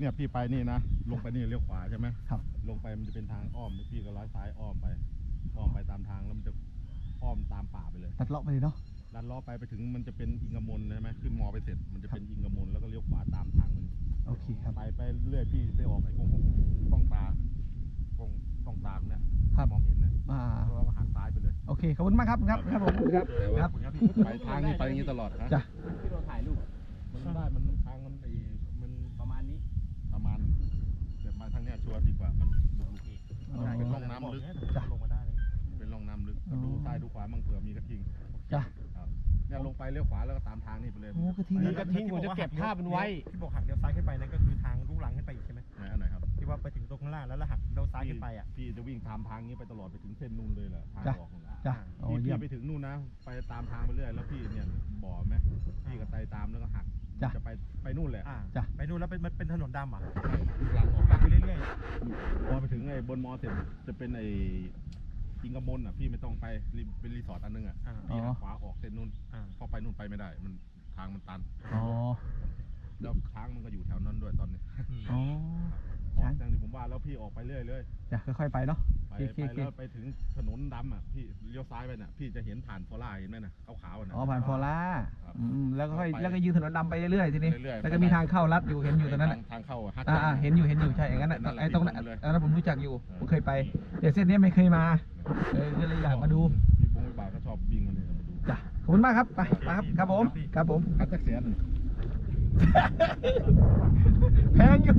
เนี่ยพี่ไปนี่นะลงไปนี่เลี้ยวขวาใช่ไหมครับ ลงไปมันจะเป็นทางอ้อมพี่ก็ร้อยซ้ายอ้อมไปอ้อมไปตามทางแล้วมันจะอ้อมตามป่าไปเลยตัดเลาะไปเลยเนาะลัดล้อไปไปถึงมันจะเป็นอิงกมลใช่ไหมขึ้นมอไปเสร็จมันจะเป็นอิงกมลแล้วก็เลี้ยวขวาตามทางมันโอเคครับไปไปเรื่อยพี่ไปออกไอ้กงกล้องตากล้องกล้องตามเนี่ยครับมองเห็นเนี่ยอ่าแล้วก็หักซ้ายไปเลยโอเคขอบคุณมากครับครับครับผมครับแต่ว่าครับไปทางนี้ไปอย่างนี้ตลอดนะจ้ะที่เราถ่ายรูปมันได้มันทางมันไอ้มัน ประมาณนี้ ประมาณแบบมาทางเนี้ยชัวร์ดีกว่ามันบุกลุกอ๋อเป็นร่องน้ำลึกจ้ะลงมาได้เลยเป็นร่องน้ำลึกอ๋อดูซ้ายดูขวามั่งเผื่อมีกระทิงจ้ะ ครับเนี่ยลงไปเลี้ยวขวาแล้วก็ตามทางนี่ไปเลยโอ้กระทิงแล้วทิ้งผมจะเก็บภาพมันไว้ ที่บอกหักเลี้ยวซ้ายขึ้นไปนั่นก็คือทางลูกหลังขึ้นไปอีกใช่ไหมไหนอันไหนครับที่ว่าไปถึงตรงข้างล่างแล้วแล้วหักเลี้ยวซ้ายขึ้นไปอะพี่จะวิ่งตามทางนี้ไปตลอดไปถึงเส้นนู่นเลยแหละทางจ้ะ ออกนู่นจ้ะโอ้พี่เยี่ยม พี่ไปถึงนู่นนะ ไปตามทางไปเรื่อย แล้วพี่เนี่ยบ่อไหมพี่ก็ไต่ตามแล้วก็หัก จ้ะ จะไปไปนู่นแหละอ่าจ้ะ ไปนู่นแล้วเป็นมันเป็นถนนดำอะหลังออกหักไปเรื่อยพอไปถึงไอ้บนมอเสร็จจะเป็นไอ้อิงกมลอะพี่ไม่ต้องไปรีเป็นรีสอร์ทอันนึงอะๆอ่าพี่หัอ๋กอขวาออกเส้นนู่นอ่า พอไปนู่นไปไม่ได้ มันทางมันตัน อ๋อ แล้วช้างมันก็อยู่แถวนั้นด้วยตอนนี้อ๋อ ออช้าง กจากที่ผมว่าแล้วพี่ออกไปเรื่อยเลยจ้ะค่อยๆไปเนาะ ไปโอเคไปโอเค แล้วไปถึงถนนดำอะพี่เลี้ยวซ้ายไปน่ะพี่จะเห็นผ่านโฟล่าเห็นไหมน่ะขาวๆน่ะอ๋อผ่านฟอร่า ครับ อืมแล้วก็ค่อยไปแล้วก็ยืนถนนดำไปเรื่อยๆทีนี้เรื่อยๆแล้วก็มีทางเข้าลัดอยู่เห็นอยู่ตรงนั้นทาน่ะงทางเข้าอะฮัทอ่าอ่าเห็นอยู่เห็นอยู่ใช่อย่างนั้นน่ะนั่นแหละไอ้ตรงนั้นพี่ทำเลยอันนั้นผมรู้จักอยู่เออผมเคยไปแต่เส้นนี้ไม่เคยมาเออก็เลยอยากมาดูพี่พงศ์วิบากก็ชอบวิ่งมาเนี่ยมาดูจ้ะขอบคุณมากครับไปไปครับครับผมครับผมคัดจักรเสียนแพงอยู่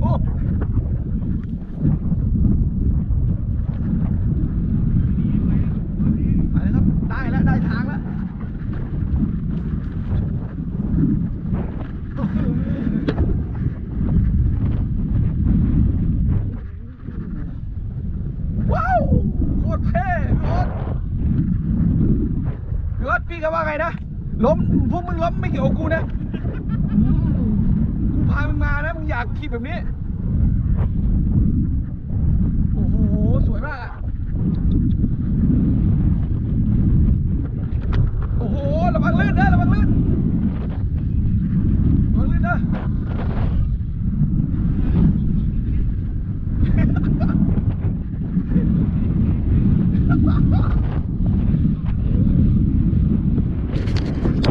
ไปเลยครับได้แล้วได้ทางแล้วว้าวโคตรเท่รถ รถพี่ก็ว่าไงนะ ล้ม พวกมึงล้มไม่เกี่ยวกับกูนะอืมกูพามึงมานะ มึงอยากขี่แบบนี้